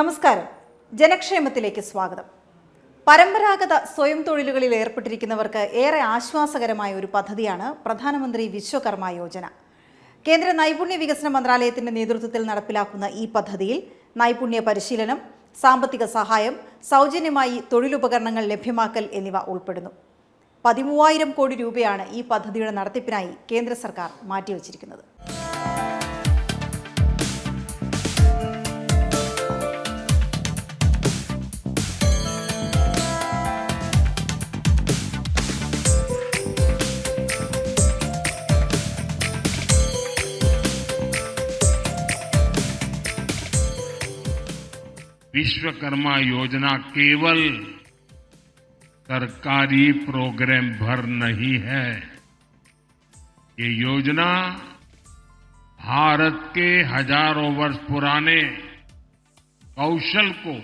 നമസ്കാരം. ജനക്ഷേമത്തിലേക്ക് സ്വാഗതം. പരമ്പരാഗത സ്വയം തൊഴിലുകളിൽ ഏർപ്പെട്ടിരിക്കുന്നവർക്ക് ഏറെ ആശ്വാസകരമായ ഒരു പദ്ധതിയാണ് പ്രധാനമന്ത്രി വിശ്വകർമ്മ യോജന. കേന്ദ്ര നൈപുണ്യ വികസന മന്ത്രാലയത്തിന്റെ നേതൃത്വത്തിൽ നടപ്പിലാക്കുന്ന ഈ പദ്ധതിയിൽ നൈപുണ്യ പരിശീലനം സാമ്പത്തിക സഹായം സൗജന്യമായി തൊഴിലുപകരണങ്ങൾ ലഭ്യമാക്കൽ എന്നിവ ഉൾപ്പെടുന്നു. പതിമൂവായിരം കോടി രൂപയാണ് ഈ പദ്ധതിയുടെ നടത്തിപ്പിനായി കേന്ദ്ര സർക്കാർ മാറ്റിവച്ചിരിക്കുന്നത്. विश्वकर्मा योजना केवल सरकारी प्रोग्राम भर नहीं है। ये योजना भारत के हज़ारों वर्ष पुराने कौशल को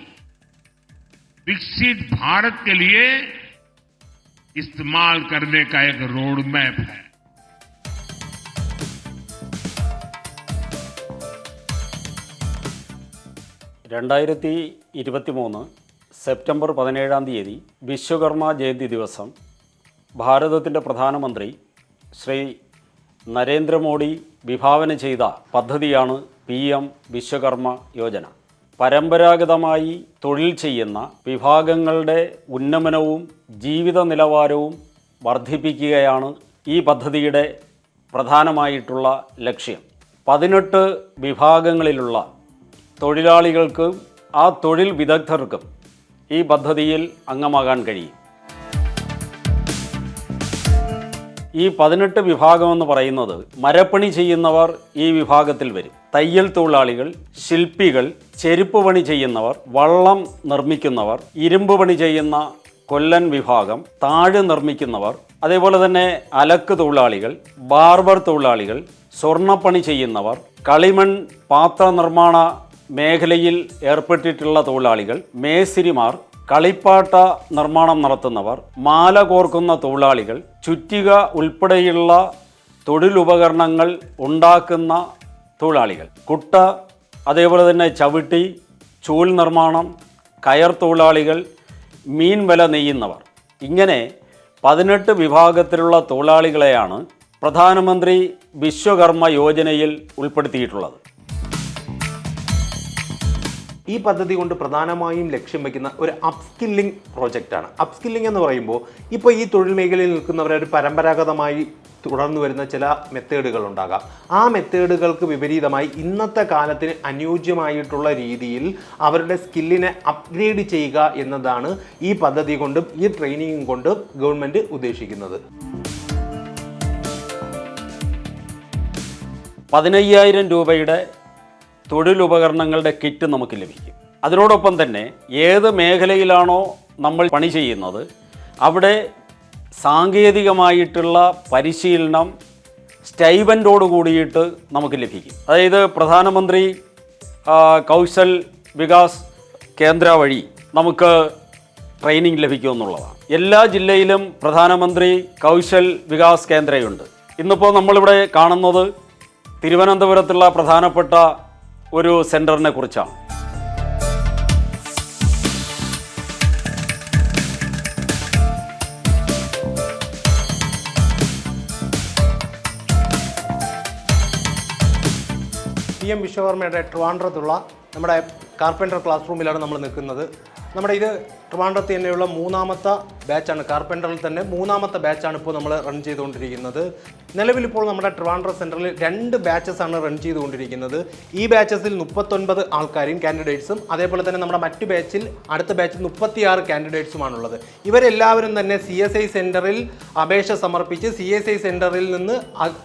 विकसित भारत के लिए इस्तेमाल करने का एक रोड मैप है। രണ്ടായിരത്തി ഇരുപത്തി മൂന്ന് സെപ്റ്റംബർ പതിനേഴാം തീയതി വിശ്വകർമ്മ ജയന്തി ദിവസം ഭാരതത്തിന്റെ പ്രധാനമന്ത്രി ശ്രീ നരേന്ദ്രമോദി വിഭാവന ചെയ്ത പദ്ധതിയാണ് പി എം വിശ്വകർമ്മ യോജന. പരമ്പരാഗതമായി തൊഴിൽ ചെയ്യുന്ന വിഭാഗങ്ങളുടെ ഉന്നമനവും ജീവിത നിലവാരവും വർദ്ധിപ്പിക്കുകയാണ് ഈ പദ്ധതിയുടെ പ്രധാനമായിട്ടുള്ള ലക്ഷ്യം. പതിനെട്ട് വിഭാഗങ്ങളിലുള്ള തൊഴിലാളികൾക്കും ആ തൊഴിൽ വിദഗ്ധർക്കും ഈ പദ്ധതിയിൽ അംഗമാകാൻ കഴിയും. ഈ പതിനെട്ട് വിഭാഗമെന്ന് പറയുന്നത് മരപ്പണി ചെയ്യുന്നവർ ഈ വിഭാഗത്തിൽ വരും. തയ്യൽ തൊഴിലാളികൾ ശില്പികൾ ചെരുപ്പ് പണി ചെയ്യുന്നവർ വള്ളം നിർമ്മിക്കുന്നവർ ഇരുമ്പ് പണി ചെയ്യുന്ന കൊല്ലൻ വിഭാഗം താഴ് നിർമ്മിക്കുന്നവർ അതേപോലെ തന്നെ അലക്ക് തൊഴിലാളികൾ ബാർബർ തൊഴിലാളികൾ സ്വർണപ്പണി ചെയ്യുന്നവർ കളിമൺ പാത്ര നിർമ്മാണ മേഖലയിൽ ഏർപ്പെട്ടിട്ടുള്ള തൊഴിലാളികൾ മേസിരിമാർ കളിപ്പാട്ട നിർമ്മാണം നടത്തുന്നവർ മാല കോർക്കുന്ന തൊഴിലാളികൾ ചുറ്റിക ഉൾപ്പെടെയുള്ള തൊഴിലുപകരണങ്ങൾ ഉണ്ടാക്കുന്ന തൊഴിലാളികൾ. കുട്ട അതേപോലെ തന്നെ ചവിട്ടി ചൂൽ നിർമ്മാണം കയർ തൊഴിലാളികൾ മീൻ വല നെയ്യുന്നവർ. ഇങ്ങനെ പതിനെട്ട് വിഭാഗത്തിലുള്ള തൊഴിലാളികളെയാണ് പ്രധാനമന്ത്രി വിശ്വകർമ്മ യോജനയിൽ ഉൾപ്പെടുത്തിയിട്ടുള്ളത്. ഈ പദ്ധതി കൊണ്ട് പ്രധാനമായും ലക്ഷ്യം വയ്ക്കുന്ന ഒരു അപ്സ്കില്ലിംഗ് പ്രോജക്റ്റാണ് അപ്സ്കില്ലിംഗ് എന്ന് പറയുമ്പോൾ ഇപ്പോൾ ഈ തൊഴിൽ മേഖലയിൽ നിൽക്കുന്നവർ ഒരു പരമ്പരാഗതമായി തുടർന്നു വരുന്ന ചില മെത്തേഡുകൾ ഉണ്ടാകാം. ആ മെത്തേഡുകൾക്ക് വിപരീതമായി ഇന്നത്തെ കാലത്തിന് അനുയോജ്യമായിട്ടുള്ള രീതിയിൽ അവരുടെ സ്കില്ലിനെ അപ്ഗ്രേഡ് ചെയ്യുക എന്നതാണ് ഈ പദ്ധതി കൊണ്ടും ഈ ട്രെയിനിങ്ങും കൊണ്ടും ഗവൺമെന്റ് ഉദ്ദേശിക്കുന്നത്. പതിനയ്യായിരം രൂപയുടെ തൊഴിലുപകരണങ്ങളുടെ കിറ്റ് നമുക്ക് ലഭിക്കും. അതിനോടൊപ്പം തന്നെ ഏത് മേഖലയിലാണോ നമ്മൾ പണി ചെയ്യുന്നത് അവിടെ സാങ്കേതികമായിട്ടുള്ള പരിശീലനം സ്റ്റൈബൻഡോട് കൂടിയിട്ട് നമുക്ക് ലഭിക്കും. അതായത് പ്രധാനമന്ത്രി കൗശൽ വികാസ് കേന്ദ്ര വഴി നമുക്ക് ട്രെയിനിങ് ലഭിക്കുമെന്നുള്ളതാണ്. എല്ലാ ജില്ലയിലും പ്രധാനമന്ത്രി കൗശൽ വികാസ് കേന്ദ്രയുണ്ട്. ഇന്നിപ്പോൾ നമ്മളിവിടെ കാണുന്നത് തിരുവനന്തപുരത്തുള്ള പ്രധാനപ്പെട്ട ഒരു സെന്ററിനെ കുറിച്ചാണ്. പി എം വിശ്വകർമ്മയുടെ ട്രിവാൻഡ്രത്തുള്ള നമ്മുടെ കാർപ്പന്റർ ക്ലാസ് റൂമിലാണ് നമ്മൾ നിൽക്കുന്നത്. നമ്മുടെ ഇത് ട്രിവാൻഡ്രത്ത് തന്നെയുള്ള മൂന്നാമത്തെ ബാച്ചാണ് കാർപ്പന്ററിൽ തന്നെ മൂന്നാമത്തെ ബാച്ചാണ് ഇപ്പോൾ നമ്മൾ റൺ ചെയ്തുകൊണ്ടിരിക്കുന്നത്. നിലവിലിപ്പോൾ നമ്മുടെ ട്രിവാൻഡ്ര സെന്ററിൽ രണ്ട് ബാച്ചസ് ആണ് റൺ ചെയ്തുകൊണ്ടിരിക്കുന്നത്. ഈ ബാച്ചസിൽ മുപ്പത്തൊൻപത് ആൾക്കാരും കാൻഡിഡേറ്റ്സും അതേപോലെ തന്നെ നമ്മുടെ മറ്റു ബാച്ചിൽ അടുത്ത ബാച്ചിൽ മുപ്പത്തിയാറ് കാൻഡിഡേറ്റ്സുമാണുള്ളത് ഇവരെല്ലാവരും തന്നെ സി എസ് ഐ സെന്ററിൽ അപേക്ഷ സമർപ്പിച്ച് സി എസ് ഐ സെന്ററിൽ നിന്ന്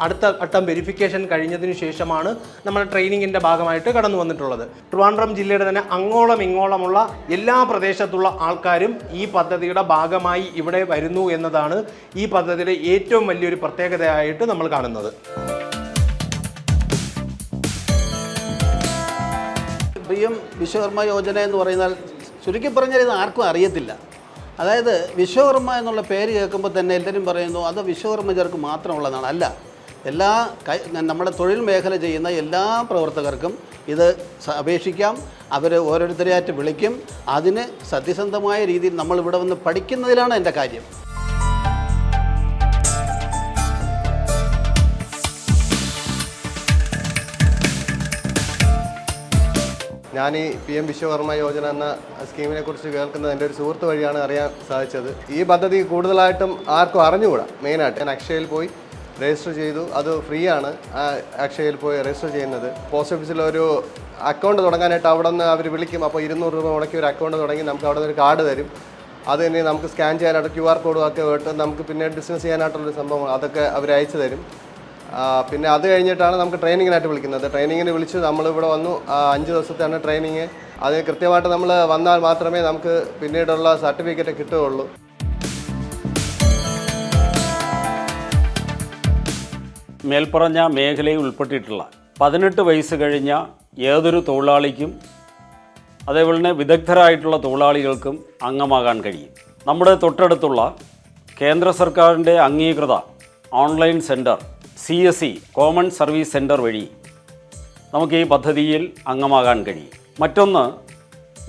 അടുത്ത ഘട്ടം വെരിഫിക്കേഷൻ കഴിഞ്ഞതിന് ശേഷമാണ് നമ്മുടെ ട്രെയിനിങ്ങിന്റെ ഭാഗമായിട്ട് കടന്നു വന്നിട്ടുള്ളത് ട്രിവാൻഡ്രം ജില്ലയുടെ തന്നെ അങ്ങോളം ഇങ്ങോളമുള്ള എല്ലാ പ്രദേശത്തുള്ള ആൾക്കാരും ഈ പദ്ധതിയുടെ ഭാഗമായി ഇവിടെ വരുന്നു എന്നതാണ് ഈ പദ്ധതിയുടെ ഏറ്റവും വലിയൊരു പ്രത്യേകതയായിട്ട് നമ്മൾ കാണുന്നത്. പി എം വിശ്വകർമ്മ യോജന എന്ന് പറയുന്നാൽ ചുരുക്കി പറഞ്ഞാൽ ഇത് ആർക്കും അറിയത്തില്ല. അതായത് വിശ്വകർമ്മ എന്നുള്ള പേര് കേൾക്കുമ്പോൾ തന്നെ എല്ലാവരും പറയുന്നു അത് വിശ്വകർമ്മജർക്ക് മാത്രമുള്ളതാണ്. അല്ല എല്ലാ നമ്മുടെ തൊഴിൽ മേഖല ചെയ്യുന്ന എല്ലാ പ്രവർത്തകർക്കും ഇത് അപേക്ഷിക്കാം. അവർ ഓരോരുത്തരെയായിട്ട് വിളിക്കും. അതിന് സത്യസന്ധമായ രീതിയിൽ നമ്മൾ ഇവിടെ വന്ന് പഠിക്കുന്നതിലാണ് എന്റെ കാര്യം. ഞാൻ ഈ പി എം വിശ്വകർമ്മ യോജന എന്ന സ്കീമിനെ കുറിച്ച് കേൾക്കുന്നത് എന്റെ ഒരു സുഹൃത്ത് വഴിയാണ് അറിയാൻ സാധിച്ചത്. ഈ പദ്ധതി കൂടുതലായിട്ടും ആർക്കും അറിഞ്ഞുകൂടാ മെയിനായിട്ട്. ഞാൻ അക്ഷയയിൽ പോയി രജിസ്റ്റർ ചെയ്തു. അത് ഫ്രീ ആണ് അക്ഷയയിൽ പോയി രജിസ്റ്റർ ചെയ്യുന്നത്. പോസ്റ്റ് ഓഫീസിൽ ഒരു അക്കൗണ്ട് തുടങ്ങാനായിട്ട് അവിടെ നിന്ന് അവർ വിളിക്കും. അപ്പോൾ ഇരുന്നൂറ് രൂപ മുടക്കി ഒരു അക്കൗണ്ട് തുടങ്ങി നമുക്ക് അവിടെ ഒരു കാർഡ് തരും. അത് തന്നെ നമുക്ക് സ്കാൻ ചെയ്യാനായിട്ട് ക്യു ആർ കോഡും ഒക്കെ ഇട്ട് നമുക്ക് പിന്നെ ബിസിനസ് ചെയ്യാനായിട്ടുള്ളൊരു സംഭവം അതൊക്കെ അവർ അയച്ചു തരും. പിന്നെ അത് കഴിഞ്ഞിട്ടാണ് നമുക്ക് ട്രെയിനിങ്ങിനായിട്ട് വിളിക്കുന്നത്. ട്രെയിനിങ്ങിന് വിളിച്ച് നമ്മളിവിടെ വന്നു. അഞ്ച് ദിവസത്തെയാണ് ട്രെയിനിങ്. അത് കൃത്യമായിട്ട് നമ്മൾ വന്നാൽ മാത്രമേ നമുക്ക് പിന്നീടുള്ള സർട്ടിഫിക്കറ്റ് കിട്ടുകയുള്ളൂ. മേൽപ്പറഞ്ഞ മേഖലയിൽ ഉൾപ്പെട്ടിട്ടുള്ള പതിനെട്ട് വയസ്സ് കഴിഞ്ഞ ഏതൊരു തൊഴിലാളിക്കും അതേപോലെ തന്നെ വിദഗ്ധരായിട്ടുള്ള തൊഴിലാളികൾക്കും അംഗമാകാൻ കഴിയും. നമ്മുടെ തൊട്ടടുത്തുള്ള കേന്ദ്ര സർക്കാരിന്റെ അംഗീകൃത online center C S C common service center വഴി നമുക്ക് ഈ പദ്ധതിയിൽ അംഗമാകാൻ കഴിയും. മറ്റൊന്ന്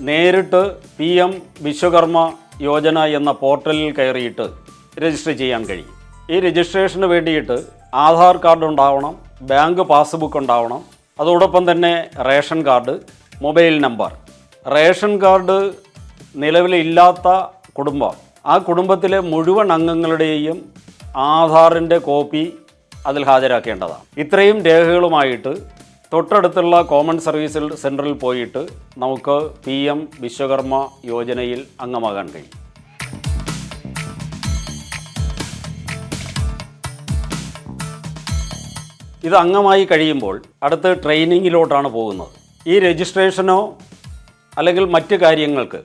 നേരിട്ട് പി എം വിശ്വകർമ്മ യോജന എന്ന പോർട്ടലിൽ കയറിയിട്ട് രജിസ്റ്റർ ചെയ്യാൻ കഴിയും. ഈ രജിസ്ട്രേഷന് വേണ്ടിയിട്ട് ആധാർ കാർഡ് ഉണ്ടാവണം ബാങ്ക് പാസ്ബുക്ക് ഉണ്ടാവണം അതോടൊപ്പം തന്നെ ration card mobile number. Ration card നിലവിലില്ലാത്ത കുടുംബം. ആ കുടുംബത്തിലെ മുഴുവൻ അംഗങ്ങളുടെയും ആധാറിന്റെ കോപ്പി അതിൽ ഹാജരാക്കേണ്ടതാണ്. ഇത്രയും രേഖകളുമായിട്ട് തൊട്ടടുത്തുള്ള കോമൺ സർവീസ് സെന്ററിൽ പോയിട്ട് നമുക്ക് പി എം വിശ്വകർമ്മ യോജനയിൽ അംഗമാകാൻ കഴിയും. ഇത് അംഗമായി കഴിയുമ്പോൾ അടുത്ത് ട്രെയിനിങ്ങിലോട്ടാണ് പോകുന്നത്. ഈ രജിസ്ട്രേഷനോ അല്ലെങ്കിൽ മറ്റ് കാര്യങ്ങൾക്ക്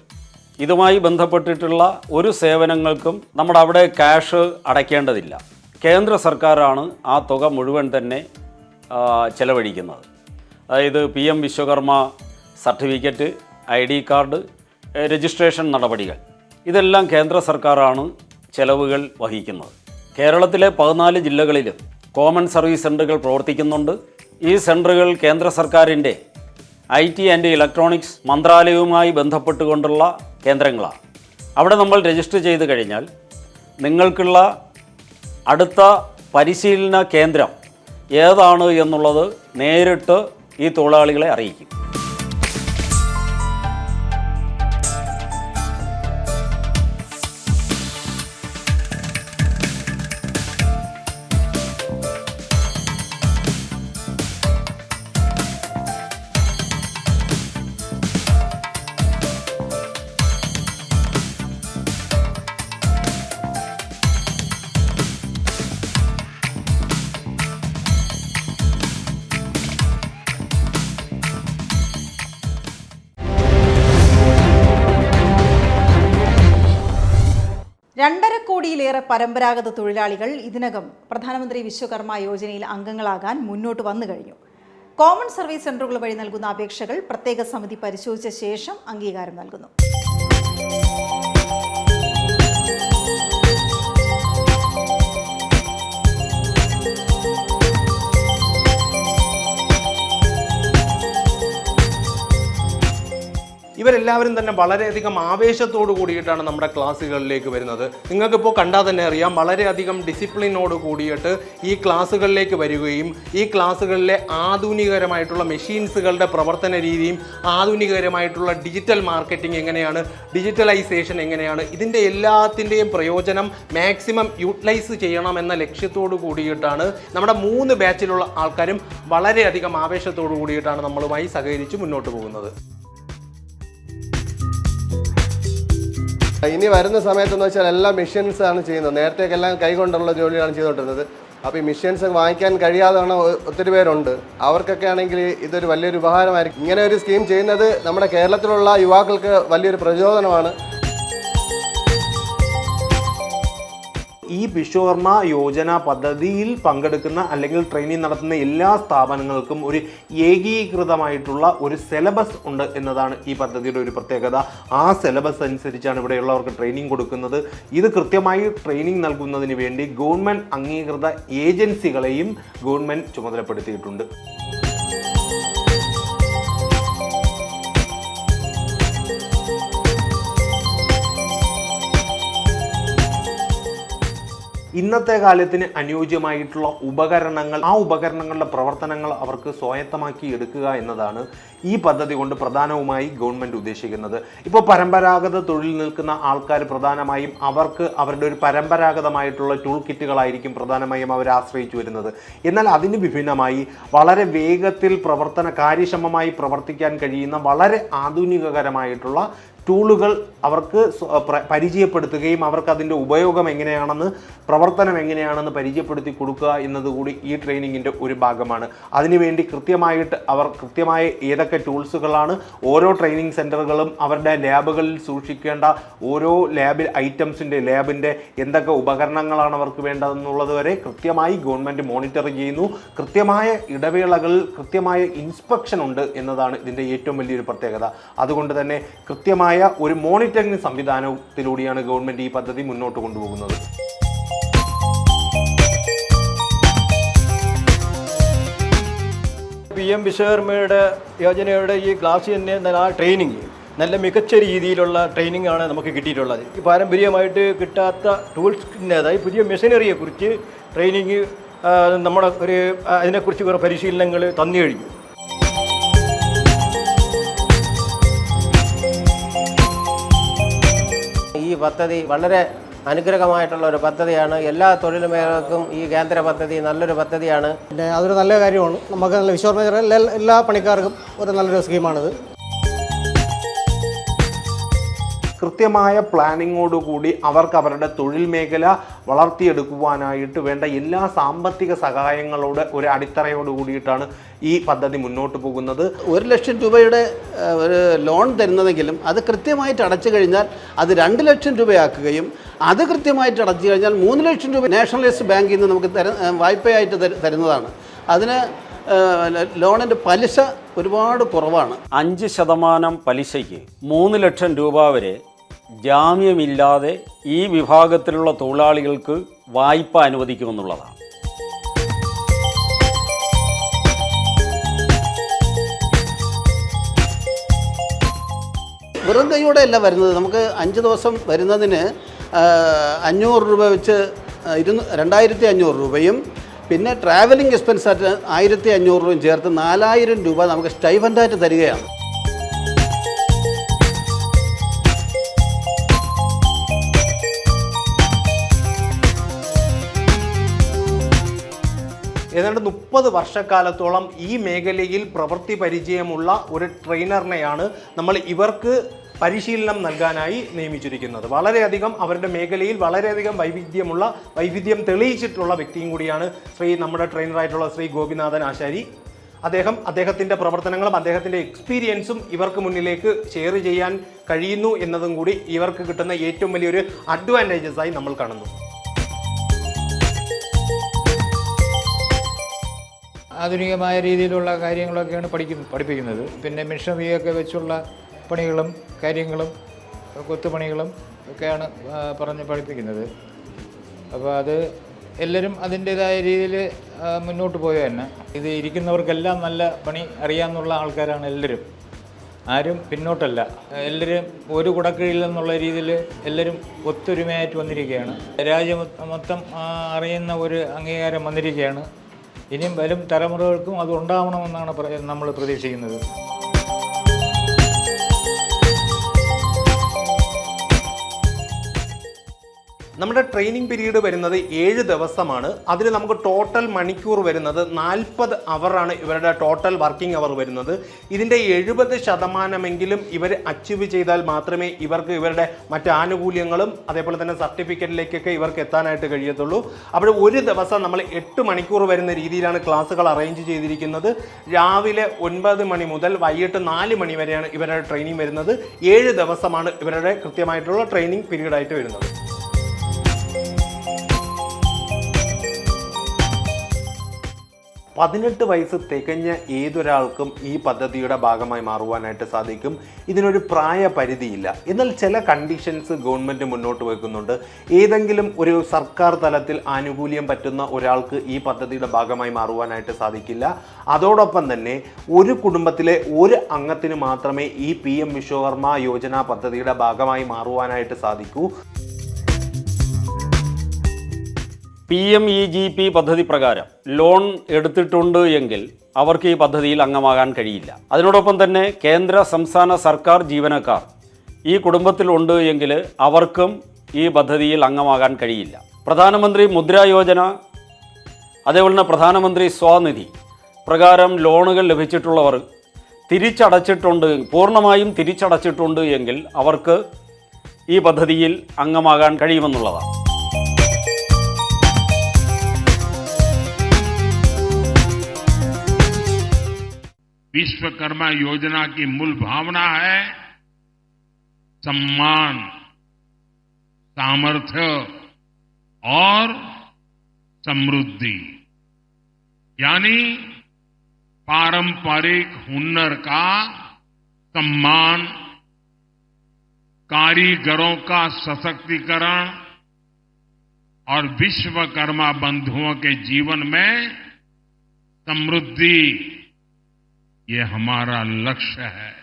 ഇതുമായി ബന്ധപ്പെട്ടിട്ടുള്ള ഒരു സേവനങ്ങൾക്കും നമ്മുടെ അവിടെ ക്യാഷ് അടയ്ക്കേണ്ടതില്ല. കേന്ദ്ര സർക്കാരാണ് ആ തുക മുഴുവൻ തന്നെ ചെലവഴിക്കുന്നത്. അതായത് P M Vishwakarma certificate I D card registration നടപടികൾ. ഇതെല്ലാം കേന്ദ്ര സർക്കാരാണ് ചെലവുകൾ വഹിക്കുന്നത്. കേരളത്തിലെ പതിനാല് ജില്ലകളിലും കോമൺ സർവീസ് സെന്ററുകൾ പ്രവർത്തിക്കുന്നുണ്ട്. ഈ സെന്ററുകൾ കേന്ദ്ര സർക്കാരിന്റെ ഐ ടി ആൻഡ് ഇലക്ട്രോണിക്സ് മന്ത്രാലയവുമായി ബന്ധപ്പെട്ടുകൊണ്ടുള്ള കേന്ദ്രങ്ങളാണ്. അവിടെ നമ്മൾ രജിസ്റ്റർ ചെയ്ത് കഴിഞ്ഞാൽ നിങ്ങൾക്കുള്ള അടുത്ത പരിശീലന കേന്ദ്രം ഏതാണ് എന്നുള്ളത് നേരിട്ട് ഈ തൊഴിലാളികളെ അറിയിക്കും. രണ്ടര കോടിയിലേറെ പരമ്പരാഗത തൊഴിലാളികൾ ഇതിനകം പ്രധാനമന്ത്രി വിശ്വകർമ്മ യോജനയിൽ അംഗങ്ങളാകാൻ മുന്നോട്ട് വന്നു കഴിഞ്ഞു. കോമൺ സർവീസ് സെന്ററുകൾ വഴി നൽകുന്ന അപേക്ഷകൾ പ്രത്യേക സമിതി പരിശോധിച്ച ശേഷം അംഗീകാരം നൽകുന്നു. ഇവരെല്ലാവരും തന്നെ വളരെയധികം ആവേശത്തോടു കൂടിയിട്ടാണ് നമ്മുടെ ക്ലാസ്സുകളിലേക്ക് വരുന്നത്. നിങ്ങൾക്കിപ്പോൾ കണ്ടാൽ തന്നെ അറിയാം വളരെയധികം ഡിസിപ്ലിനോട് കൂടിയിട്ട് ഈ ക്ലാസ്സുകളിലേക്ക് വരികയും ഈ ക്ലാസ്സുകളിലെ ആധുനികരമായിട്ടുള്ള മെഷീൻസുകളുടെ പ്രവർത്തന രീതിയും ആധുനികരമായിട്ടുള്ള ഡിജിറ്റൽ മാർക്കറ്റിംഗ് എങ്ങനെയാണ് ഡിജിറ്റലൈസേഷൻ എങ്ങനെയാണ് ഇതിന്റെ എല്ലാത്തിന്റെയും പ്രയോജനം മാക്സിമം യൂട്ടിലൈസ് ചെയ്യണമെന്ന ലക്ഷ്യത്തോടു കൂടിയിട്ടാണ് നമ്മുടെ മൂന്ന് ബാച്ചിലുള്ള ആൾക്കാരും വളരെയധികം ആവേശത്തോടു കൂടിയിട്ടാണ് നമ്മളുമായി സഹകരിച്ച് മുന്നോട്ട് പോകുന്നത്. ഇനി വരുന്ന സമയത്തെന്ന് വെച്ചാൽ എല്ലാ മെഷീൻസ് ആണ് ചെയ്യുന്നത്. നേരത്തേക്കെല്ലാം കൈകൊണ്ടുള്ള ജോലിയാണ് ചെയ്തുകൊണ്ടിരുന്നത്. അപ്പോൾ ഈ മെഷീൻസ് വാങ്ങിക്കാൻ കഴിയാതാണ് ഒത്തിരി പേരുണ്ട്. അവർക്കൊക്കെ ആണെങ്കിൽ ഇതൊരു വലിയൊരു ഉപകാരമായിരിക്കും ഇങ്ങനെ ഒരു സ്കീം ചെയ്യുന്നത് നമ്മുടെ കേരളത്തിലുള്ള യുവാക്കൾക്ക് വലിയൊരു പ്രചോദനമാണ്. ഈ വിശ്വകർമ്മ യോജന പദ്ധതിയിൽ പങ്കെടുക്കുന്ന അല്ലെങ്കിൽ ട്രെയിനിങ് നടത്തുന്ന എല്ലാ സ്ഥാപനങ്ങൾക്കും ഒരു ഏകീകൃതമായിട്ടുള്ള ഒരു സിലബസ് ഉണ്ട് എന്നതാണ് ഈ പദ്ധതിയുടെ ഒരു പ്രത്യേകത. ആ സിലബസ് അനുസരിച്ചാണ് ഇവിടെയുള്ളവർക്ക് ട്രെയിനിങ് കൊടുക്കുന്നത്. ഇത് കൃത്യമായി ട്രെയിനിങ് നൽകുന്നതിന് വേണ്ടി ഗവൺമെന്റ് അംഗീകൃത ഏജൻസികളെയും ഗവൺമെന്റ് ചുമതലപ്പെടുത്തിയിട്ടുണ്ട്. ഇന്നത്തെ കാലത്തിന് അനുയോജ്യമായിട്ടുള്ള ഉപകരണങ്ങൾ ആ ഉപകരണങ്ങളുടെ പ്രവർത്തനങ്ങൾ അവർക്ക് സ്വായത്തമാക്കി എടുക്കുക എന്നതാണ് ഈ പദ്ധതി കൊണ്ട് പ്രധാനവുമായി ഗവൺമെന്റ് ഉദ്ദേശിക്കുന്നത്. ഇപ്പോൾ പരമ്പരാഗത തൊഴിൽ നിൽക്കുന്ന ആൾക്കാർ പ്രധാനമായും അവർക്ക് അവരുടെ ഒരു പരമ്പരാഗതമായിട്ടുള്ള ടൂൾ കിറ്റുകളായിരിക്കും പ്രധാനമായും അവർ ആശ്രയിച്ചു വരുന്നത്. എന്നാൽ അതിന് വിഭിന്നമായി വളരെ വേഗത്തിൽ പ്രവർത്തന കാര്യക്ഷമമായി പ്രവർത്തിക്കാൻ കഴിയുന്ന വളരെ ആധുനികകരമായിട്ടുള്ള ടൂളുകൾ അവർക്ക് പരിചയപ്പെടുത്തുകയും അവർക്ക് അതിന്റെ ഉപയോഗം എങ്ങനെയാണെന്ന് പ്രവർത്തനം എങ്ങനെയാണെന്ന് പരിചയപ്പെടുത്തി കൊടുക്കുക എന്നതുകൂടി ഈ ട്രെയിനിങ്ങിന്റെ ഒരു ഭാഗമാണ്. അതിനുവേണ്ടി കൃത്യമായിട്ട് അവർ കൃത്യമായ ഏതൊക്കെ ടൂൾസുകളാണ് ഓരോ ട്രെയിനിങ് സെന്ററുകളും അവരുടെ ലാബുകളിൽ സൂക്ഷിക്കേണ്ട ഓരോ ലാബിൽ ഐറ്റംസിന്റെ ലാബിന്റെ എന്തൊക്കെ ഉപകരണങ്ങളാണ് അവർക്ക് വേണ്ടതെന്നുള്ളത് വരെ കൃത്യമായി ഗവൺമെന്റ് മോണിറ്റർ ചെയ്യുന്നു. കൃത്യമായ ഇടവേളകളിൽ കൃത്യമായ ഇൻസ്പെക്ഷൻ ഉണ്ട് എന്നതാണ് ഇതിന്റെ ഏറ്റവും വലിയൊരു പ്രത്യേകത. അതുകൊണ്ട് തന്നെ കൃത്യമായ ഒരു മോണിറ്ററിംഗ് സംവിധാനത്തിലൂടെയാണ് ഗവൺമെന്റ് ഈ പദ്ധതി മുന്നോട്ട് കൊണ്ടുപോകുന്നത്. പി എം വിശ്വകർമ്മയുടെ യോജനയുടെ ഈ ക്ലാസ് തന്നെ ആ ട്രെയിനിങ് നല്ല മികച്ച രീതിയിലുള്ള ട്രെയിനിങ് ആണ് നമുക്ക് കിട്ടിയിട്ടുള്ളത്. ഈ പാരമ്പര്യമായിട്ട് കിട്ടാത്ത ടൂൾസിന്റെതായി പുതിയ മെഷീനറിയെക്കുറിച്ച് ട്രെയിനിങ് നമ്മുടെ ഒരു അതിനെക്കുറിച്ച് കുറേ പരിശീലനങ്ങൾ തന്നു കഴിഞ്ഞു. പദ്ധതി വളരെ അനുഗ്രഹമായിട്ടുള്ള ഒരു പദ്ധതിയാണ്. എല്ലാ തൊഴിൽ മേഖലകൾക്കും ഈ കേന്ദ്ര പദ്ധതി നല്ലൊരു പദ്ധതിയാണ്. പിന്നെ അതൊരു നല്ല കാര്യമാണ്. നമുക്ക് നല്ല വിശ്വാസം എല്ലാ പണിക്കാർക്കും ഒരു നല്ലൊരു സ്കീമാണിത്. കൃത്യമായ പ്ലാനിങ്ങോടുകൂടി അവർക്ക് അവരുടെ തൊഴിൽ മേഖല വളർത്തിയെടുക്കുവാനായിട്ട് വേണ്ട എല്ലാ സാമ്പത്തിക സഹായങ്ങളോട് ഒരു അടിത്തറയോട് കൂടിയിട്ടാണ് ഈ പദ്ധതി മുന്നോട്ട് പോകുന്നത്. ഒരു ലക്ഷം രൂപയുടെ ഒരു ലോൺ തരുന്നതെങ്കിലും അത് കൃത്യമായിട്ട് അടച്ചു കഴിഞ്ഞാൽ അത് രണ്ട് ലക്ഷം രൂപയാക്കുകയും അത് കൃത്യമായിട്ട് അടച്ചു കഴിഞ്ഞാൽ മൂന്ന് ലക്ഷം രൂപ നാഷണലൈസ്ഡ് ബാങ്കിൽ നിന്ന് നമുക്ക് തര വായ്പയായിട്ട് തരുന്നതാണ്. അതിന് ലോണിന്റെ പലിശ ഒരുപാട് കുറവാണ്. അഞ്ച് ശതമാനം പലിശയ്ക്ക് മൂന്ന് ലക്ഷം രൂപ വരെ ജാമ്യമില്ലാതെ ഈ വിഭാഗത്തിലുള്ള തൊഴിലാളികൾക്ക് വായ്പ അനുവദിക്കുമെന്നുള്ളതാണ്. വെറും കൈയോടെ അല്ല വരുന്നത്. നമുക്ക് അഞ്ച് ദിവസം വരുന്നതിന് അഞ്ഞൂറ് രൂപ വെച്ച് ഇരുന്ന് രണ്ടായിരത്തി അഞ്ഞൂറ് രൂപയും പിന്നെ ട്രാവലിംഗ് എക്സ്പെൻസ് ആയിട്ട് ആയിരത്തി അഞ്ഞൂറ് രൂപയും ചേർത്ത് നാലായിരം രൂപ നമുക്ക് സ്റ്റൈഫൻഡായിട്ട് തരികയാണ്. ഏതാണ്ട് മുപ്പത് വർഷക്കാലത്തോളം ഈ മേഖലയിൽ പ്രവൃത്തി പരിചയമുള്ള ഒരു ട്രെയിനറിനെയാണ് നമ്മൾ ഇവർക്ക് പരിശീലനം നൽകാനായി നിയമിച്ചിരിക്കുന്നത്. വളരെയധികം അവരുടെ മേഖലയിൽ വളരെയധികം വൈവിധ്യമുള്ള വൈവിധ്യം തെളിയിച്ചിട്ടുള്ള വ്യക്തിയും കൂടിയാണ് ശ്രീ നമ്മുടെ ട്രെയിനറായിട്ടുള്ള ശ്രീ ഗോപിനാഥൻ ആശാരി. അദ്ദേഹം അദ്ദേഹത്തിന്റെ പ്രവർത്തനങ്ങളും അദ്ദേഹത്തിന്റെ എക്സ്പീരിയൻസും ഇവർക്ക് മുന്നിലേക്ക് ഷെയർ ചെയ്യാൻ കഴിയുന്നു എന്നതും കൂടി ഇവർക്ക് കിട്ടുന്ന ഏറ്റവും വലിയൊരു അഡ്വാന്റേജസ് ആയി നമ്മൾ കാണുന്നു. ആധുനികമായ രീതിയിലുള്ള കാര്യങ്ങളൊക്കെയാണ് പഠിക്കുന്നത് പഠിപ്പിക്കുന്നത്. പിന്നെ മിഷനറിയൊക്കെ വെച്ചുള്ള പണികളും കാര്യങ്ങളും കൊത്തുപണികളും ഒക്കെയാണ് പറഞ്ഞ് പഠിപ്പിക്കുന്നത്. അപ്പോൾ അത് എല്ലാവരും അതിന്റേതായ രീതിയിൽ മുന്നോട്ട് പോയ തന്നെ. ഇത് ഇരിക്കുന്നവർക്കെല്ലാം നല്ല പണി അറിയാമെന്നുള്ള ആൾക്കാരാണ് എല്ലാവരും. ആരും പിന്നോട്ടല്ല. എല്ലാവരും ഒരു കുടക്കീഴിൽ എന്നുള്ള രീതിയിൽ എല്ലാവരും ഒത്തൊരുമയായിട്ട് വന്നിരിക്കുകയാണ്. രാജ്യം മൊത്തം അറിയുന്ന ഒരു അംഗീകാരം വന്നിരിക്കുകയാണ്. ഇനിയും വരും തലമുറകൾക്കും അത് ഉണ്ടാവണമെന്നാണ് നമ്മൾ പ്രതീക്ഷിക്കുന്നത്. നമ്മുടെ ട്രെയിനിങ് പീരീഡ് വരുന്നത് ഏഴ് ദിവസമാണ്. അതിൽ നമുക്ക് ടോട്ടൽ മണിക്കൂർ വരുന്നത് നാൽപ്പത് അവറാണ് ഇവരുടെ ടോട്ടൽ വർക്കിംഗ് അവർ വരുന്നത്. ഇതിന്റെ എഴുപത് ശതമാനമെങ്കിലും ഇവർ അച്ചീവ് ചെയ്താൽ മാത്രമേ ഇവർക്ക് ഇവരുടെ മറ്റ് ആനുകൂല്യങ്ങളും അതേപോലെ തന്നെ സർട്ടിഫിക്കറ്റിലേക്കൊക്കെ ഇവർക്ക് എത്താനായിട്ട് കഴിയത്തുള്ളൂ. അപ്പോൾ ഒരു ദിവസം നമ്മൾ എട്ട് മണിക്കൂർ വരുന്ന രീതിയിലാണ് ക്ലാസ്സുകൾ അറേഞ്ച് ചെയ്തിരിക്കുന്നത്. രാവിലെ ഒൻപത് മണി മുതൽ വൈകിട്ട് നാല് മണി വരെയാണ് ഇവരുടെ ട്രെയിനിങ് വരുന്നത്. ഏഴ് ദിവസമാണ് ഇവരുടെ കൃത്യമായിട്ടുള്ള ട്രെയിനിങ് പീരീഡായിട്ട് വരുന്നത്. പതിനെട്ട് വയസ്സ് തികഞ്ഞ ഏതൊരാൾക്കും ഈ പദ്ധതിയുടെ ഭാഗമായി മാറുവാനായിട്ട് സാധിക്കും. ഇതിനൊരു പ്രായപരിധിയില്ല. എന്നാൽ ചില കണ്ടീഷൻസ് ഗവൺമെന്റ് മുന്നോട്ട് വയ്ക്കുന്നുണ്ട് ഏതെങ്കിലും ഒരു സർക്കാർ തലത്തിൽ ആനുകൂല്യം പറ്റുന്ന ഒരാൾക്ക് ഈ പദ്ധതിയുടെ ഭാഗമായി മാറുവാനായിട്ട് സാധിക്കില്ല. അതോടൊപ്പം തന്നെ ഒരു കുടുംബത്തിലെ ഒരു അംഗത്തിന് മാത്രമേ ഈ പി എം വിശ്വകർമ്മ യോജന പദ്ധതിയുടെ ഭാഗമായി മാറുവാനായിട്ട് സാധിക്കൂ. P M E G P പദ്ധതി പ്രകാരം ലോൺ എടുത്തിട്ടുണ്ട് എങ്കിൽ അവർക്ക് ഈ പദ്ധതിയിൽ അംഗമാകാൻ കഴിയില്ല. അതിനോടൊപ്പം തന്നെ കേന്ദ്ര സംസ്ഥാന സർക്കാർ ജീവനക്കാർ ഈ കുടുംബത്തിലുണ്ട് എങ്കിൽ അവർക്കും ഈ പദ്ധതിയിൽ അംഗമാകാൻ കഴിയില്ല. പ്രധാനമന്ത്രി മുദ്രാ യോജന അതേപോലെ തന്നെ പ്രധാനമന്ത്രി സ്വാനിധി പ്രകാരം ലോണുകൾ ലഭിച്ചിട്ടുള്ളവർ തിരിച്ചടച്ചിട്ടുണ്ട് പൂർണമായും തിരിച്ചടച്ചിട്ടുണ്ട് എങ്കിൽ അവർക്ക് ഈ പദ്ധതിയിൽ അംഗമാകാൻ കഴിയുമെന്നുള്ളതാണ്. विश्वकर्मा योजना की मूल भावना है सम्मान, सामर्थ्य और समृद्धि, यानी पारंपरिक हुनर का सम्मान, कारीगरों का सशक्तिकरण और विश्वकर्मा बंधुओं के जीवन में समृद्धि ये हमारा लक्ष्य है।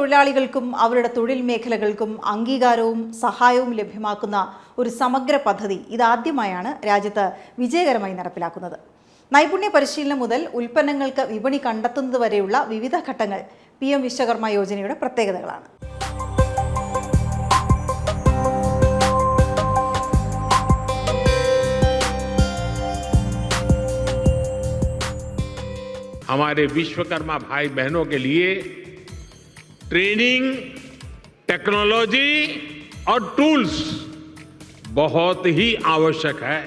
തൊഴിലാളികൾക്കും അവരുടെ തൊഴിൽ മേഖലകൾക്കും അംഗീകാരവും സഹായവും ലഭ്യമാക്കുന്ന ഒരു സമഗ്ര പദ്ധതി ഇതാദ്യമായാണ് രാജ്യത്ത് വിജയകരമായി നടപ്പിലാക്കുന്നത് നൈപുണ്യ പരിശീലനം മുതൽ ഉൽപ്പന്നങ്ങൾക്ക് വിപണി കണ്ടെത്തുന്നത് വരെയുള്ള വിവിധ ഘട്ടങ്ങൾ പി എം വിശ്വകർമ്മ യോജനയുടെ പ്രത്യേകതകളാണ് हमारे विश्वकर्मा भाई बहनों के लिए ट्रेनिंग, टेक्नोलॉजी और टूल्स बहुत ही आवश्यक है।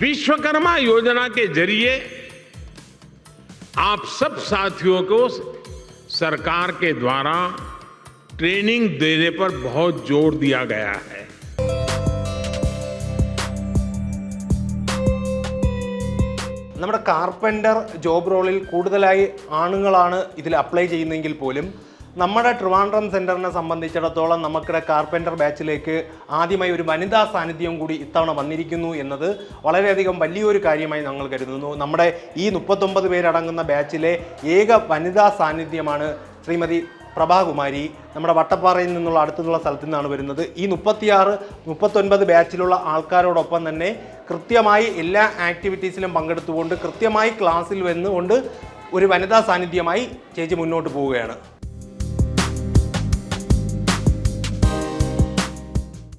विश्वकर्मा योजना के ज़रिए आप सब साथियों को सरकार के द्वारा ट्रेनिंग देने पर बहुत ज़ोर दिया गया है। നമ്മുടെ കാർപ്പന്റർ ജോബ് റോളിൽ കൂടുതലായി ആണുങ്ങളാണ് ഇതിൽ അപ്ലൈ ചെയ്യുന്നതെങ്കിൽ പോലും നമ്മുടെ ട്രിവാൻഡ്രം സെന്ററിനെ സംബന്ധിച്ചിടത്തോളം നമുക്കിടെ കാർപ്പന്റർ ബാച്ചിലേക്ക് ആദ്യമായി ഒരു വനിതാ സാന്നിധ്യം കൂടി ഇത്തവണ വന്നിരിക്കുന്നു എന്നത് വളരെയധികം വലിയൊരു കാര്യമായി ഞങ്ങൾ കരുതുന്നു. നമ്മുടെ ഈ മുപ്പത്തൊമ്പത് പേരടങ്ങുന്ന ബാച്ചിലെ ഏക വനിതാ സാന്നിധ്യമാണ് ശ്രീമതി പ്രഭാകുമാരി നമ്മുടെ വട്ടപ്പാറയിൽ നിന്നുള്ള അടുത്തുള്ള സ്ഥലത്തു നിന്നാണ് വരുന്നത്. ഈ മുപ്പത്തിയാറ് മുപ്പത്തൊൻപത് ബാച്ചിലുള്ള ആൾക്കാരോടൊപ്പം തന്നെ കൃത്യമായി എല്ലാ ആക്ടിവിറ്റീസിലും പങ്കെടുത്തുകൊണ്ട് കൃത്യമായി ക്ലാസ്സിൽ വന്നുകൊണ്ട് ഒരു വനിതാ സാന്നിധ്യമായി ചേച്ചി മുന്നോട്ട് പോവുകയാണ്.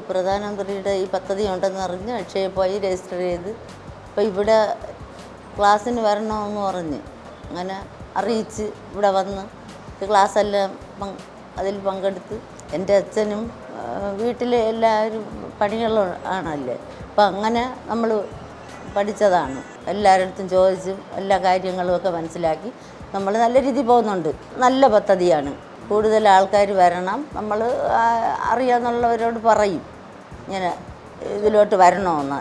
പ്രധാനമന്ത്രിയുടെ ഈ പദ്ധതി ഉണ്ടെന്ന് അറിഞ്ഞ് അക്ഷയ പോയി രജിസ്റ്റർ ചെയ്ത് ഇപ്പോൾ ഇവിടെ ക്ലാസ്സിന് വരണമെന്ന് പറഞ്ഞ് അങ്ങനെ അറിയിച്ച് ഇവിടെ വന്ന് ക്ലാസ് എല്ലാം അതിൽ പങ്കെടുത്ത് എന്റെ അച്ഛനും വീട്ടിലെ എല്ലാവരും പണികളും ആണല്ലേ അപ്പം അങ്ങനെ നമ്മൾ പഠിച്ചതാണ്. എല്ലാവരടുത്തും ചോദിച്ചും എല്ലാ കാര്യങ്ങളും ഒക്കെ മനസ്സിലാക്കി നമ്മൾ നല്ല രീതിയിൽ പോകുന്നുണ്ട്. നല്ല പദ്ധതിയാണ്. കൂടുതൽ ആൾക്കാർ വരണം. നമ്മൾ അറിയാമെന്നുള്ളവരോട് പറയും. ഇങ്ങനെ ഇതിലോട്ട് വരണമെന്ന്.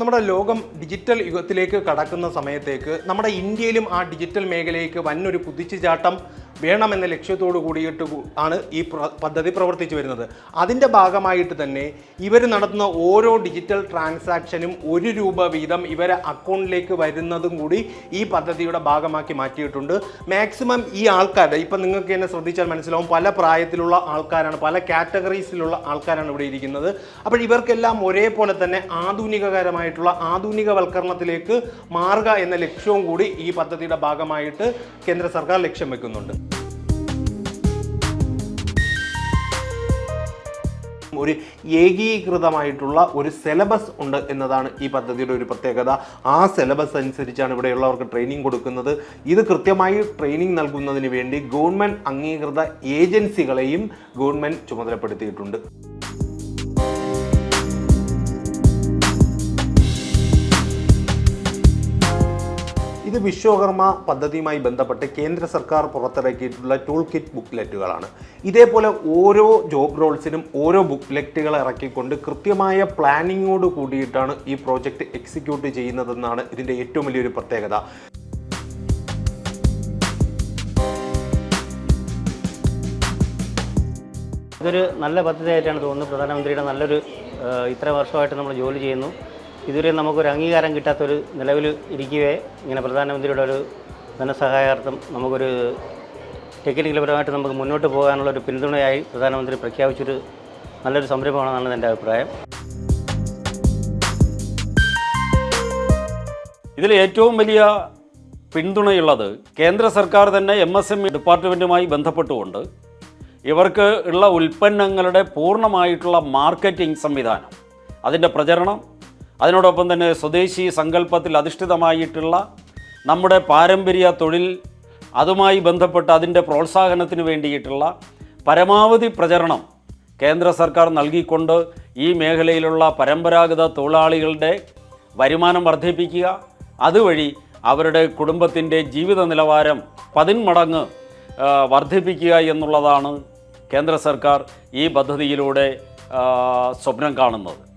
നമ്മുടെ ലോകം ഡിജിറ്റൽ യുഗത്തിലേക്ക് കടക്കുന്ന സമയത്തേക്ക് നമ്മുടെ ഇന്ത്യയിലും ആ ഡിജിറ്റൽ മേഖലയ്ക്ക് വന്നൊരു കുതിച്ചുചാട്ടം വേണമെന്ന ലക്ഷ്യത്തോടു കൂടിയിട്ട് ആണ് ഈ പദ്ധതി പ്രവർത്തിച്ചു വരുന്നത്. അതിന്റെ ഭാഗമായിട്ട് തന്നെ ഇവർ നടത്തുന്ന ഓരോ ഡിജിറ്റൽ ട്രാൻസാക്ഷനും ഒരു രൂപ വീതം ഇവരെ അക്കൗണ്ടിലേക്ക് വരുന്നതും കൂടി ഈ പദ്ധതിയുടെ ഭാഗമാക്കി മാറ്റിയിട്ടുണ്ട്. മാക്സിമം ഈ ആൾക്കാരുടെ ഇപ്പം നിങ്ങൾക്ക് തന്നെ ശ്രദ്ധിച്ചാൽ മനസ്സിലാവും പല പ്രായത്തിലുള്ള ആൾക്കാരാണ് പല കാറ്റഗറീസിലുള്ള ആൾക്കാരാണ് ഇവിടെ ഇരിക്കുന്നത്. അപ്പോൾ ഇവർക്കെല്ലാം ഒരേപോലെ തന്നെ ആധുനികകരമായിട്ടുള്ള ആധുനികവൽക്കരണത്തിലേക്ക് മാറുക എന്ന ലക്ഷ്യവും കൂടി ഈ പദ്ധതിയുടെ ഭാഗമായിട്ട് കേന്ദ്ര സർക്കാർ ലക്ഷ്യം വെക്കുന്നുണ്ട്. ഒരു ഏകീകൃതമായിട്ടുള്ള ഒരു സിലബസ് ഉണ്ട് എന്നതാണ് ഈ പദ്ധതിയുടെ ഒരു പ്രത്യേകത. ആ സിലബസ് അനുസരിച്ചാണ് ഇവിടെയുള്ളവർക്ക് ട്രെയിനിങ് കൊടുക്കുന്നത്. ഇത് കൃത്യമായി ട്രെയിനിങ് നൽകുന്നതിന് വേണ്ടി ഗവൺമെന്റ് അംഗീകൃത ഏജൻസികളെയും ഗവൺമെന്റ് ചുമതലപ്പെടുത്തിയിട്ടുണ്ട്. ഇത് വിശ്വകർമ്മ പദ്ധതിയുമായി ബന്ധപ്പെട്ട് കേന്ദ്ര സർക്കാർ പുറത്തിറക്കിയിട്ടുള്ള ടൂൾ കിറ്റ് ബുക്ക്ലെറ്റുകളാണ് ഇതേപോലെ ഓരോ ജോബ് റോൾസിനും ഓരോ ബുക്ക്ലെറ്റുകൾ ഇറക്കിക്കൊണ്ട് കൃത്യമായ പ്ലാനിങ്ങോട് കൂടിയിട്ടാണ് ഈ പ്രോജക്റ്റ് എക്സിക്യൂട്ട് ചെയ്യുന്നതെന്നാണ് ഇതിന്റെ ഏറ്റവും വലിയൊരു പ്രത്യേകത. ഇതൊരു നല്ല പദ്ധതിയായിട്ടാണ് തോന്നുന്നത്. പ്രധാനമന്ത്രിയുടെ നല്ലൊരു ഇത്ര വർഷമായിട്ട് നമ്മൾ ജോലി ചെയ്യുന്നു. ഇതുവരെ നമുക്കൊരു അംഗീകാരം കിട്ടാത്തൊരു നിലവിൽ ഇരിക്കുകയെ ഇങ്ങനെ പ്രധാനമന്ത്രിയുടെ ഒരു ധനസഹായാർത്ഥം നമുക്കൊരു ടെക്നിക്കൽപരമായിട്ട് നമുക്ക് മുന്നോട്ട് പോകാനുള്ള ഒരു പിന്തുണയായി പ്രധാനമന്ത്രി പ്രഖ്യാപിച്ചൊരു നല്ലൊരു സംരംഭമാണെന്നാണ് എന്റെ അഭിപ്രായം. ഇതിൽ ഏറ്റവും വലിയ പിന്തുണയുള്ളത് കേന്ദ്ര സർക്കാർ തന്നെ എം എസ് എം ഡിപ്പാർട്ട്മെന്റുമായി ബന്ധപ്പെട്ടുകൊണ്ട് ഇവർക്ക് ഉള്ള ഉൽപ്പന്നങ്ങളുടെ പൂർണമായിട്ടുള്ള മാർക്കറ്റിംഗ് സംവിധാനം അതിന്റെ പ്രചരണം അതിനോടൊപ്പം തന്നെ സ്വദേശി സങ്കല്പത്തിൽ അധിഷ്ഠിതമായിട്ടുള്ള നമ്മുടെ പാരമ്പര്യ തൊഴിൽ അതുമായി ബന്ധപ്പെട്ട് അതിന്റെ പ്രോത്സാഹനത്തിന് വേണ്ടിയിട്ടുള്ള പരമാവധി പ്രചരണം കേന്ദ്ര സർക്കാർ നൽകിക്കൊണ്ട് ഈ മേഖലയിലുള്ള പരമ്പരാഗത തൊഴിലാളികളുടെ വരുമാനം വർദ്ധിപ്പിക്കുക. അതുവഴി അവരുടെ കുടുംബത്തിന്റെ ജീവിത നിലവാരം പതിന്മടങ്ങ് വർദ്ധിപ്പിക്കുക എന്നുള്ളതാണ് കേന്ദ്ര സർക്കാർ ഈ പദ്ധതിയിലൂടെ സ്വപ്നം കാണുന്നത്.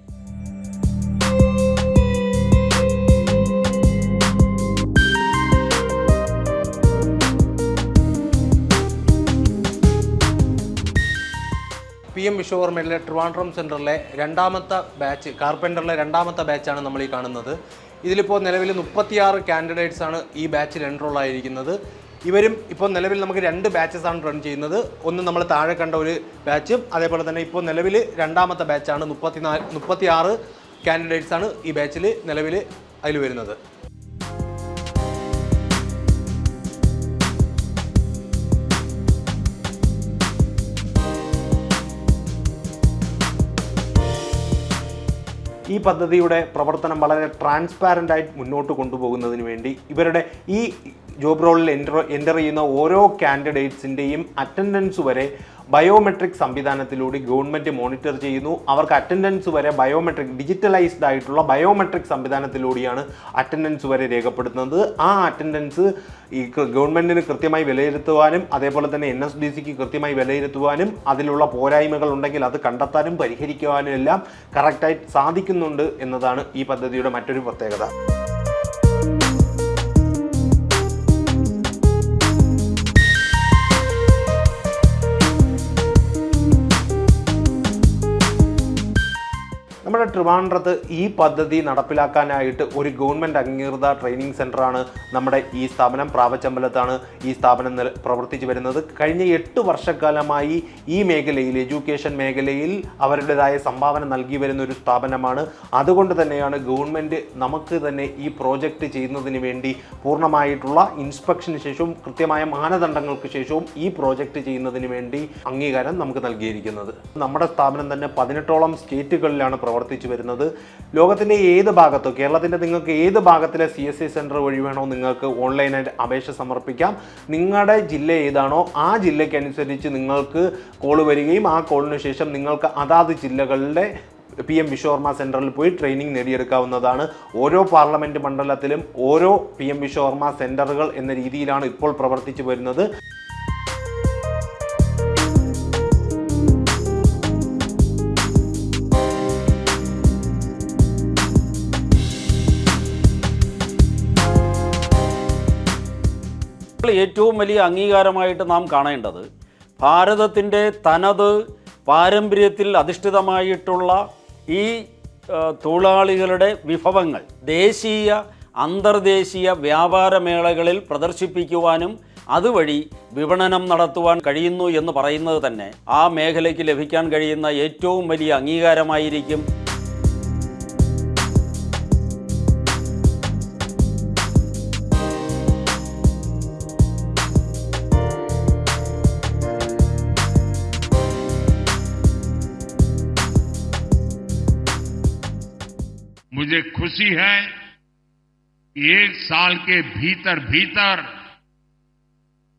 പി എം വിശ്വകർമ്മയിലെ ട്രിവാൻഡ്രം സെന്ററിലെ രണ്ടാമത്തെ ബാച്ച് കാർപ്പന്ററിലെ രണ്ടാമത്തെ ബാച്ചാണ് നമ്മൾ ഈ കാണുന്നത്. ഇതിലിപ്പോൾ നിലവിൽ മുപ്പത്തിയാറ് കാൻഡിഡേറ്റ്സ് ആണ് ഈ ബാച്ചിൽ എൻറോൾ ആയിരിക്കുന്നത്. ഇവരും ഇപ്പോൾ നിലവിൽ നമുക്ക് രണ്ട് ബാച്ചസ് ആണ് റൺ ചെയ്യുന്നത്. ഒന്ന് നമ്മൾ താഴെ കണ്ട ഒരു ബാച്ചും അതേപോലെ തന്നെ ഇപ്പോൾ നിലവിൽ രണ്ടാമത്തെ ബാച്ചാണ് മുപ്പത്തിനാല് മുപ്പത്തിയാറ് കാൻഡിഡേറ്റ്സ് ആണ് ഈ ബാച്ചിൽ നിലവിൽ അതിൽ വരുന്നത്. ഈ പദ്ധതിയുടെ പ്രവർത്തനം വളരെ ട്രാൻസ്പാരന്റ് ആയി മുന്നോട്ട് കൊണ്ടുപോകുന്നതിന് വേണ്ടി ഇവരുടെ ഈ ജോബ് റോളിൽ എന്റർ എന്റർ ചെയ്യുന്ന ഓരോ കാൻഡിഡേറ്റ്സിന്റെയും അറ്റൻഡൻസ് വരെ ബയോമെട്രിക് സംവിധാനത്തിലൂടെ ഗവൺമെന്റ് മോണിറ്റർ ചെയ്യുന്നു. അവർക്ക് അറ്റൻഡൻസ് വരെ ബയോമെട്രിക് ഡിജിറ്റലൈസ്ഡ് ആയിട്ടുള്ള ബയോമെട്രിക് സംവിധാനത്തിലൂടെയാണ് അറ്റൻഡൻസ് വരെ രേഖപ്പെടുത്തുന്നത്. ആ അറ്റൻഡൻസ് ഈ ഗവൺമെന്റിന് കൃത്യമായി വിലയിരുത്തുവാനും അതേപോലെ തന്നെ എൻ എസ് ഡി സിക്ക് കൃത്യമായി വിലയിരുത്തുവാനും അതിലുള്ള പോരായ്മകൾ ഉണ്ടെങ്കിൽ അത് കണ്ടെത്താനും പരിഹരിക്കുവാനും എല്ലാം കറക്റ്റായി സാധിക്കുന്നുണ്ട് എന്നതാണ് ഈ പദ്ധതിയുടെ മറ്റൊരു പ്രത്യേകത. നമ്മുടെ ട്രിവാൻഡ്രത്ത് ഈ പദ്ധതി നടപ്പിലാക്കാനായിട്ട് ഒരു ഗവൺമെന്റ് അംഗീകൃത ട്രെയിനിങ് സെന്ററാണ് നമ്മുടെ ഈ സ്ഥാപനം. പ്രാവച്ചമ്പലത്താണ് ഈ സ്ഥാപനം പ്രവർത്തിച്ചു വരുന്നത്. കഴിഞ്ഞ എട്ട് വർഷക്കാലമായി ഈ മേഖലയിൽ എഡ്യൂക്കേഷൻ മേഖലയിൽ അവരുടേതായ സംഭാവന നൽകി വരുന്ന ഒരു സ്ഥാപനമാണ്. അതുകൊണ്ട് തന്നെയാണ് ഗവൺമെന്റ് നമുക്ക് തന്നെ ഈ പ്രോജക്റ്റ് ചെയ്യുന്നതിന് വേണ്ടി പൂർണമായിട്ടുള്ള ഇൻസ്പെക്ഷന് ശേഷവും കൃത്യമായ മാനദണ്ഡങ്ങൾക്ക് ശേഷവും ഈ പ്രോജക്റ്റ് ചെയ്യുന്നതിന് വേണ്ടി അംഗീകാരം നമുക്ക് നൽകിയിരിക്കുന്നത്. നമ്മുടെ സ്ഥാപനം തന്നെ പതിനെട്ടോളം സ്റ്റേറ്റുകളിലാണ് പ്രവർത്തിച്ചു വരുന്നത്. ലോകത്തിന്റെ ഏത് ഭാഗത്തോ കേരളത്തിന്റെ നിങ്ങൾക്ക് ഏത് ഭാഗത്തിലെ സി എസ് സി സെന്റർ വഴി വേണോ നിങ്ങൾക്ക് ഓൺലൈനായിട്ട് അപേക്ഷ സമർപ്പിക്കാം. നിങ്ങളുടെ ജില്ല ഏതാണോ ആ ജില്ലയ്ക്കനുസരിച്ച് നിങ്ങൾക്ക് കോൾ വരികയും ആ കോളിന് ശേഷം നിങ്ങൾക്ക് അതാത് ജില്ലകളിലെ പി എം വിശ്വകർമ്മ സെന്ററിൽ പോയി ട്രെയിനിങ് നേടിയെടുക്കാവുന്നതാണ്. ഓരോ പാർലമെന്റ് മണ്ഡലത്തിലും ഓരോ പി എം വിശ്വകർമ്മ സെന്ററുകൾ എന്ന രീതിയിലാണ് ഇപ്പോൾ പ്രവർത്തിച്ചു വരുന്നത്. ഏറ്റവും വലിയ അംഗീകാരമായിട്ട് നാം കാണേണ്ടത് ഭാരതത്തിന്റെ തനത് പാരമ്പര്യത്തിൽ അധിഷ്ഠിതമായിട്ടുള്ള ഈ തൊഴിലാളികളുടെ വിഭവങ്ങൾ ദേശീയ അന്തർദേശീയ വ്യാപാര മേളകളിൽ പ്രദർശിപ്പിക്കുവാനും അതുവഴി വിപണനം നടത്തുവാൻ കഴിയുന്നു എന്ന് പറയുന്നത് തന്നെ ആ മേഖലയ്ക്ക് ലഭിക്കാൻ കഴിയുന്ന ഏറ്റവും വലിയ അംഗീകാരമായിരിക്കും मुझे खुशी है कि एक साल के भीतर भीतर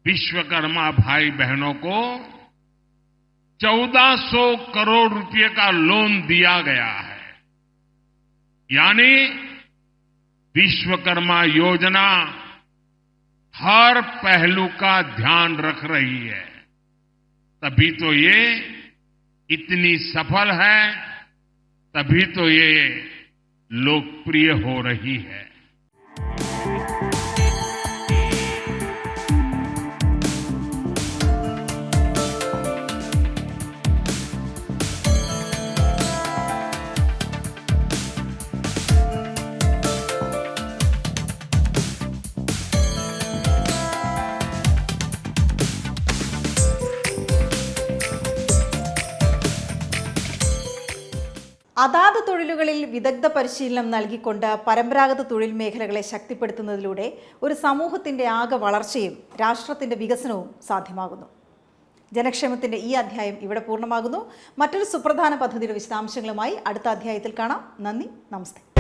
विश्वकर्मा भाई बहनों को 1400 करोड़ रुपए का लोन दिया गया है। यानी विश्वकर्मा योजना हर पहलू का ध्यान रख रही है। तभी तो ये इतनी सफल है, तभी तो ये लोकप्रिय हो रही है। തൊഴിലുകളിൽ വിദഗ്ധ പരിശീലനം നൽകിക്കൊണ്ട് പരമ്പരാഗത തൊഴിൽ മേഖലകളെ ശക്തിപ്പെടുത്തുന്നതിലൂടെ ഒരു സമൂഹത്തിന്റെ ആകെ വളർച്ചയും രാഷ്ട്രത്തിന്റെ വികസനവും സാധ്യമാകുന്നു. ജനക്ഷേമത്തിന്റെ ഈ അധ്യായം ഇവിടെ പൂർണമാകുന്നു. മറ്റൊരു സുപ്രധാന പദ്ധതിയുടെ വിശദാംശങ്ങളുമായി അടുത്ത അധ്യായത്തിൽ കാണാം. നന്ദി നമസ്തേ.